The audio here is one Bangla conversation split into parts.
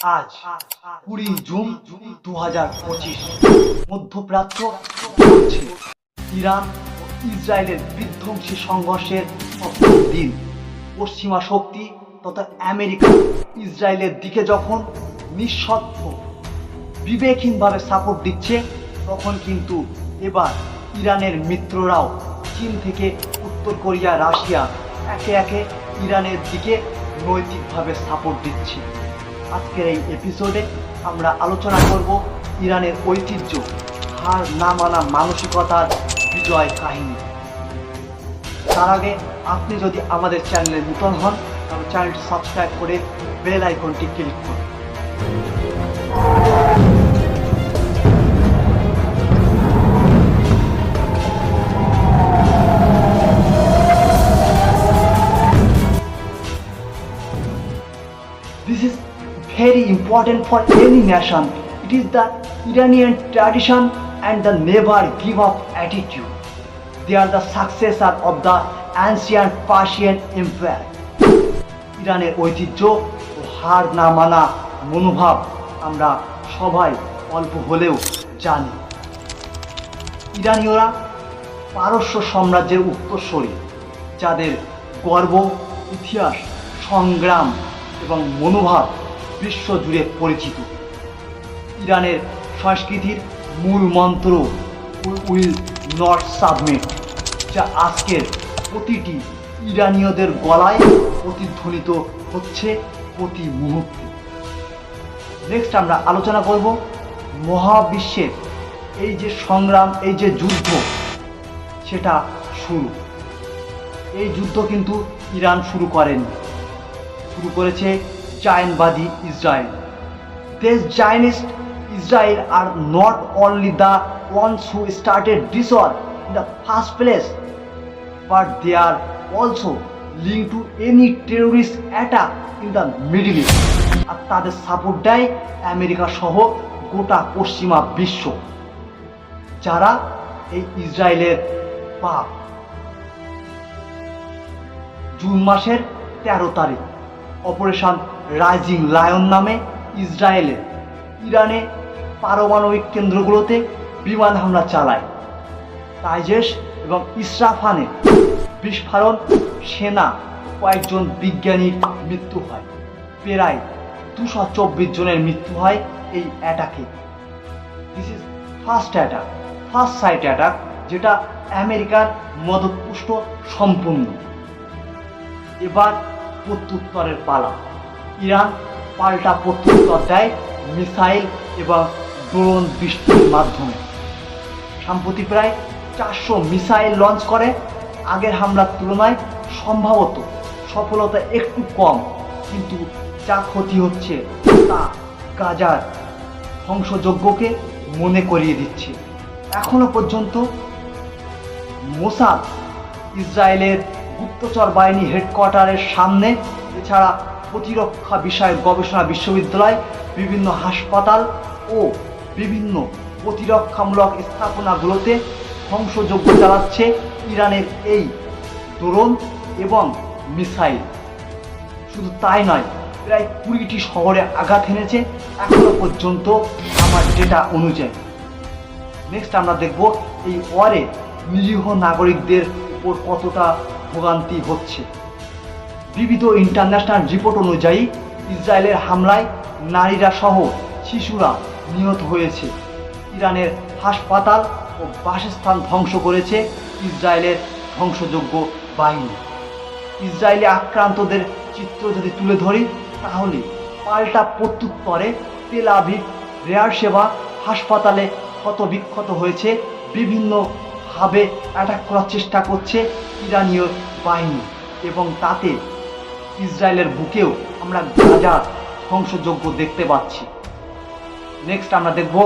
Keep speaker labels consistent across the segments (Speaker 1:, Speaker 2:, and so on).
Speaker 1: আজ কুড়ি জুন দু হাজার পঁচিশ। মধ্যপ্রাচ্য চলছে। ইরান ও ইসরায়েলের বিধ্বংসী সংঘর্ষের সপ্তম দিন। পশ্চিমা শক্তি তথা আমেরিকা ইসরায়েলের দিকে যখন নিঃস্বার্থ বিবেকহীনভাবে সাপোর্ট দিচ্ছে, তখন কিন্তু এবার ইরানের মিত্ররাও চীন থেকে উত্তর কোরিয়া, রাশিয়া একে একে ইরানের দিকে নৈতিকভাবে সাপোর্ট দিচ্ছে। আজকের এই এপিসোডে আমরা আলোচনা করব ইরানের ঐতিহ্য, হার না মানা মানসিকতার বিজয় কাহিনী। তার আগে আপনি যদি আমাদের চ্যানেলে নূতন হন তবে চ্যানেলটি সাবস্ক্রাইব করে বেল আইকনটি ক্লিক করুন। This is very important for any nation. It is the Iranian tradition and the never give up attitude. They are the successor of the ancient Persian Empire. ইরানের ঐতিহ্য ও হার না মানা মনোভাব আমরা সবাই অল্প হলেও জানি ইরানীয়রা পারস্য সাম্রাজ্যের উত্তরসূরি যাদের গর্ব ইতিহাস সংগ্রাম এবং মনোভাব বিশ্বজুড়ে পরিচিত। ইরানের সংস্কৃতির মূল মন্ত্র উইল নট সাবমিট, যা আজকের প্রতিটি ইরানীয়দের গলায় প্রতিধ্বনিত হচ্ছে প্রতি মুহূর্তে। নেক্সট আমরা আলোচনা করব মহাবিশ্বের এই যে সংগ্রাম, এই যে যুদ্ধ, সেটা শুরু। এই যুদ্ধ কিন্তু ইরান শুরু করেনি। শুরু করেছে চায়নবাদী Israel These Zionists, Israel are not only the ones who started this war in the first place, but they are also linked to any terrorist attack in the Middle East. আর তাদের সাপোর্ট দেয় আমেরিকা সহ গোটা পশ্চিমা বিশ্ব যারা এই ইসরায়েলের পাপ জুন মাসের তেরো তারিখ অপারেশন রাইজিং লায়ন নামে ইসরায়েলে, ইরানে পারমাণবিক কেন্দ্রগুলোতে বিমান হামলা চালায়। তাইজেস এবং ইসরাফানে বিস্ফোরণ, সেনা, কয়েকজন বিজ্ঞানীর মৃত্যু হয়। প্রায় দুশো চব্বিশ জনের মৃত্যু হয় এই অ্যাটাকে। This is first attack first sight attack যেটা আমেরিকার মদতপুষ্ট সম্পূর্ণ। এবার প্রত্যুত্তরের পালা। ইরান পাল্টা প্রত্যুত্তর দেয় মিসাইল এবং ড্রোন বৃষ্টির মাধ্যমে। সম্প্রতি প্রায় চারশো মিসাইল লঞ্চ করে। আগের হামলার তুলনায় সম্ভবত সফলতা একটু কম, কিন্তু যা ক্ষতি হচ্ছে তা গাজার ধ্বংসযজ্ঞকে মনে করিয়ে দিচ্ছে। এখনও পর্যন্ত মোসাদ ইসরায়েলের গুপ্তচর বাহিনী হেডকোয়ার্টারের সামনে, এছাড়া প্রতিরক্ষা বিষয়ক গবেষণা বিশ্ববিদ্যালয়, বিভিন্ন হাসপাতাল ও বিভিন্ন প্রতিরক্ষামূলক স্থাপনাগুলোতে ধ্বংসযজ্ঞ চালাচ্ছে ইরানের এই ড্রোন এবং মিসাইল। শুধু তাই নয়, প্রায় কুড়িটি শহরে আঘাত এনেছে এখনও পর্যন্ত আমার ডেটা অনুযায়ী। নেক্সট আমরা দেখব এই ওয়ারে নিরীহ নাগরিকদের উপর কতটা ভোগান্তি হচ্ছে। বিবিধ ইন্টারন্যাশনাল রিপোর্ট অনুযায়ী ইসরায়েলের হামলায় নারীরা সহ শিশুরা নিহত হয়েছে। ইরানের হাসপাতাল ও বাসস্থান ধ্বংস করেছে ইসরায়েলের ধ্বংসযোগ্য বাহিনী। ইসরায়েলে আক্রান্তদের চিত্র যদি তুলে ধরি, তাহলে পাল্টা প্রত্যুত্তরে তেল আভিভ রেয়ার সেবা হাসপাতালে ক্ষত বিক্ষত হয়েছে বিভিন্নভাবে অ্যাটাক করার চেষ্টা করছে ইরানীয় বাহিনী এবং তাতে ইসরায়েলের বুকেও আমরা গাজার ধ্বংসযোগ্য দেখতে পাচ্ছি। নেক্সট আমরা দেখব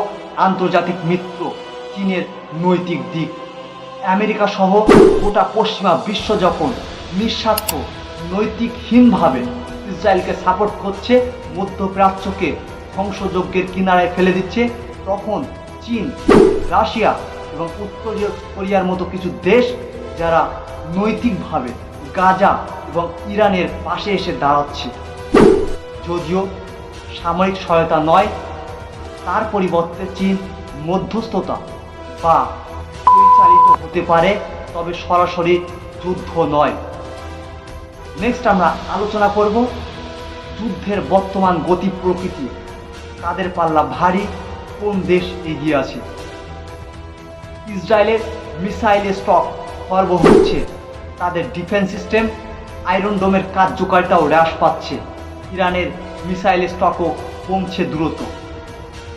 Speaker 1: আন্তর্জাতিক মিত্র, চীনের নৈতিক দিক। আমেরিকা সহ গোটা পশ্চিমা বিশ্ব যখন নিঃস্বার্থ, নৈতিকহীনভাবে ইসরায়েলকে সাপোর্ট করছে, মধ্যপ্রাচ্যকে ধ্বংসযজ্ঞের কিনারায় ফেলে দিচ্ছে, তখন চীন, রাশিয়া এবং উত্তর কোরিয়ার মতো কিছু দেশ, যারা নৈতিকভাবে গাজা এবং ইরানের পাশে এসে দাঁড়াচ্ছে। যদিও সামরিক সহায়তা নয়, তার পরিবর্তে চীন মধ্যস্থতা বা পরিচালিত হতে পারে, তবে সরাসরি যুদ্ধ নয়। নেক্সট আমরা আলোচনা করব যুদ্ধের বর্তমান গতি প্রকৃতি, কাদের পাল্লা ভারী, কোন দেশ এগিয়ে আছে। ইসরায়েলের মিসাইল স্টক খর্ব হচ্ছে, তাদের ডিফেন্স সিস্টেম আয়রন ডোমের কার্যকারিতাও হ্রাস পাচ্ছে। ইরানের মিসাইল স্টকও কমছে দ্রুত।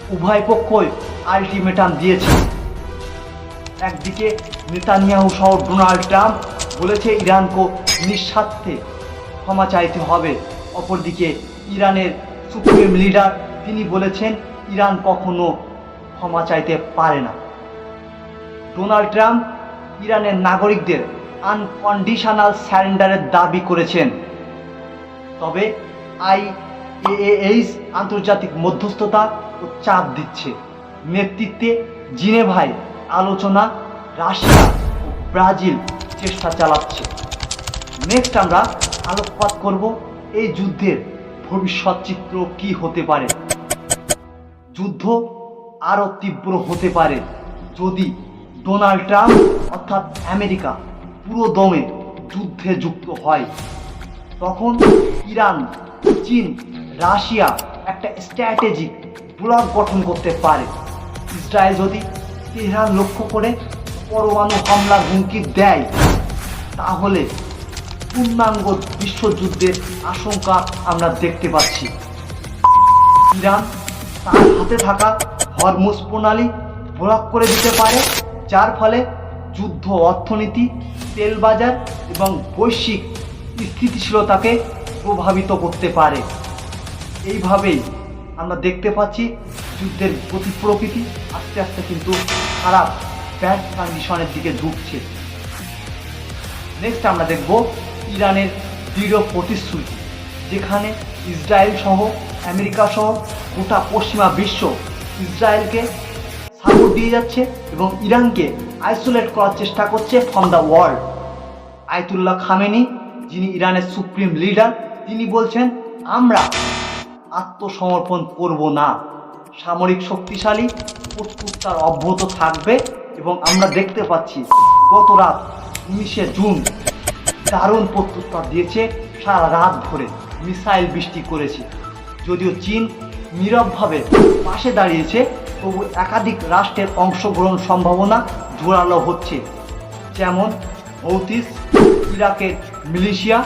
Speaker 1: উভয় পক্ষই আলটিমেটাম দিয়েছে। একদিকে নেতানিয়াহু সহ ডোনাল্ড ট্রাম্প বলেছে ইরানকে নিঃস্বার্থে ক্ষমা চাইতে হবে। অপরদিকে ইরানের সুপ্রিম লিডার, তিনি বলেছেন ইরান কখনো ক্ষমা চাইতে পারে না। ডোনাল্ড ট্রাম্প ইরানের নাগরিকদের আনকন্ডিশনাল স্যারেন্ডারের দাবি করেছেন। তবে আই এএইচ আন্তর্জাতিক মধ্যস্থতা ও চাপ দিচ্ছে। নেতৃত্বে জিনেভাই আলোচনা রাশিয়া ও ব্রাজিল চেষ্টা চালাচ্ছে। নেক্সট আমরা আলোকপাত করব এই যুদ্ধের ভবিষ্যৎ চিত্র কি হতে পারে। যুদ্ধ আরও তীব্র হতে পারে যদি ডোনাল্ড ট্রাম্প অর্থাৎ আমেরিকা পুরো দমে যুদ্ধে যুক্ত হয়। তখন ইরান, চীন, রাশিয়া একটা স্ট্র্যাটেজিক ব্লক গঠন করতে পারে। ইসরায়েল যদি তেহরান লক্ষ্য করে পরমাণু হামলার হুমকি দেয়, তাহলে পূর্ণাঙ্গ বিশ্বযুদ্ধের আশঙ্কা আমরা দেখতে পাচ্ছি। ইরান তার হাতে থাকা হরমুজ প্রণালী ব্লক করে দিতে পারে, যার ফলে যুদ্ধ, অর্থনীতি তেল বাজার এবং বৈশ্বিক স্থিতিশীলতাকে প্রভাবিত করতে পারে। এইভাবেই আমরা দেখতে পাচ্ছি যুদ্ধের প্রতি প্রকৃতি আস্তে আস্তে কিন্তু খারাপ ব্যাড কন্ডিশনের দিকে ঢুকছে। নেক্সট আমরা দেখব ইরানের দৃঢ় প্রতিশ্রুতি, যেখানে ইসরায়েল সহ, আমেরিকা সহ গোটা পশ্চিমা বিশ্ব ইসরায়েলকে সাপোর্ট দিয়ে যাচ্ছে এবং ইরানকে আইসোলেট করার চেষ্টা করছে from the world Ayatollah Khamenei, যিনি ইরানের সুপ্রিম লিডার তিনি বলছেন, আমরা আত্মসমর্পণ করব না। সামরিক শক্তিশালী প্রস্তুততার অব্যাহত থাকবে এবং আমরা দেখতে পাচ্ছি গত রাত উনিশে জুন দারুণ প্রত্যুত্তর দিয়েছে সারা রাত ধরে, মিসাইল বৃষ্টি করেছে। যদিও চীন নীরবভাবে পাশে দাঁড়িয়েছে, তবু একাধিক রাষ্ট্রের অংশগ্রহণ সম্ভাবনা জোরালো হচ্ছে। যেমন হৌতিস ইরাকের মিলিশিয়া,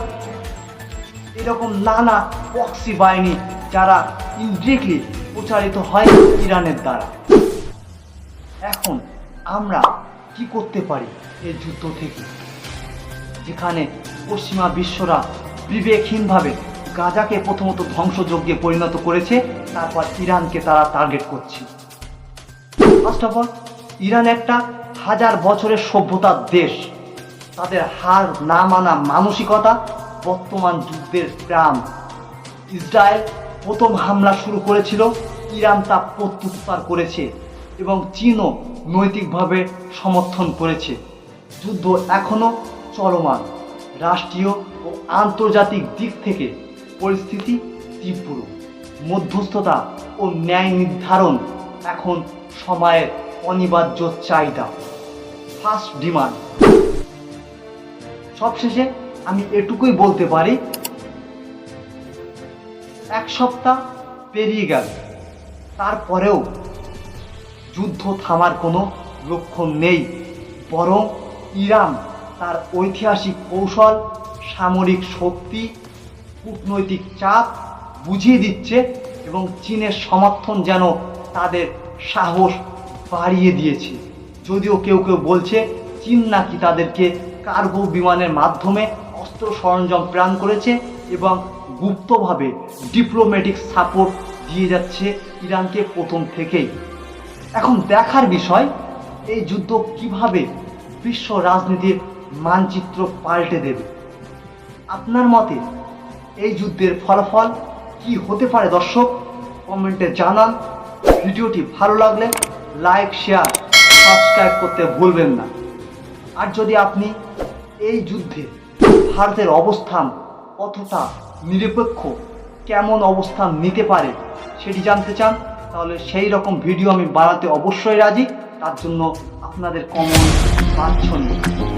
Speaker 1: এরকম নানা পক্সি বাহিনী যারা ইনডিরেক্টলি প্রচারিত হয় ইরানের দ্বারা। এখন আমরা কি করতে পারি এই যুদ্ধ থেকে? যেখানে পশ্চিমা বিশ্বরা বিবেকহীনভাবে গাজাকে প্রথমত ধ্বংসযজ্ঞে পরিণত করেছে, তারপর ইরানকে তারা টার্গেট করছে। ফার্স্ট অফ অল ইরান একটা হাজার বছরের সভ্যতার দেশ। তাদের হার না মানা মানসিকতা, বর্তমান যুদ্ধের প্রাণ। ইসরায়েল প্রথম হামলা শুরু করেছিল, ইরান তা প্রত্যুত্তর করেছে এবং চীনও নৈতিকভাবে সমর্থন করেছে। যুদ্ধ এখনও চলমান। রাষ্ট্রীয় ও আন্তর্জাতিক দিক থেকে পরিস্থিতি তীব্র। মধ্যস্থতা ও ন্যায় নির্ধারণ এখন সময়ের অনিবার্য চাহিদা। ফার্স্ট ডিমান্ড সবশেষে আমি এটুকুই বলতে পারি, এক সপ্তাহ পেরিয়ে গেল। তারপরেও যুদ্ধ থামার কোনো লক্ষণ নেই, বরং ইরান তার ঐতিহাসিক কৌশল, সামরিক শক্তি, কূটনৈতিক চাপ বুঝিয়ে দিচ্ছে এবং চীনের সমর্থন যেন তাদের সাহস বাড়িয়ে দিয়েছে। যদিও কেউ কেউ বলছে, চীন নাকি তাদেরকে কার্গো বিমানের মাধ্যমে অস্ত্র সরঞ্জাম প্রাণ করেছে এবং গুপ্তভাবে ডিপ্লোম্যাটিক সাপোর্ট দিয়ে যাচ্ছে ইরানকে প্রথম থেকেই। এখন দেখার বিষয়, এই যুদ্ধ কীভাবে বিশ্ব রাজনীতির মানচিত্র পাল্টে দেবে? আপনার মতে এই যুদ্ধের ফলাফল কি হতে পারে, দর্শক? কমেন্টে জানান। ভিডিওটি ভালো লাগলে লাইক, শেয়ার সাবস্ক্রাইব করতে ভুলবেন না। আর যদি আপনি এই যুদ্ধে ভারতের অবস্থান কতটা নিরপেক্ষ, কেমন অবস্থান নিতে পারে সেটি জানতে চান, তাহলে সেই রকম ভিডিও আমি বানাতে অবশ্যই রাজি। তার জন্য আপনাদের কমন বাঞ্ছনীয়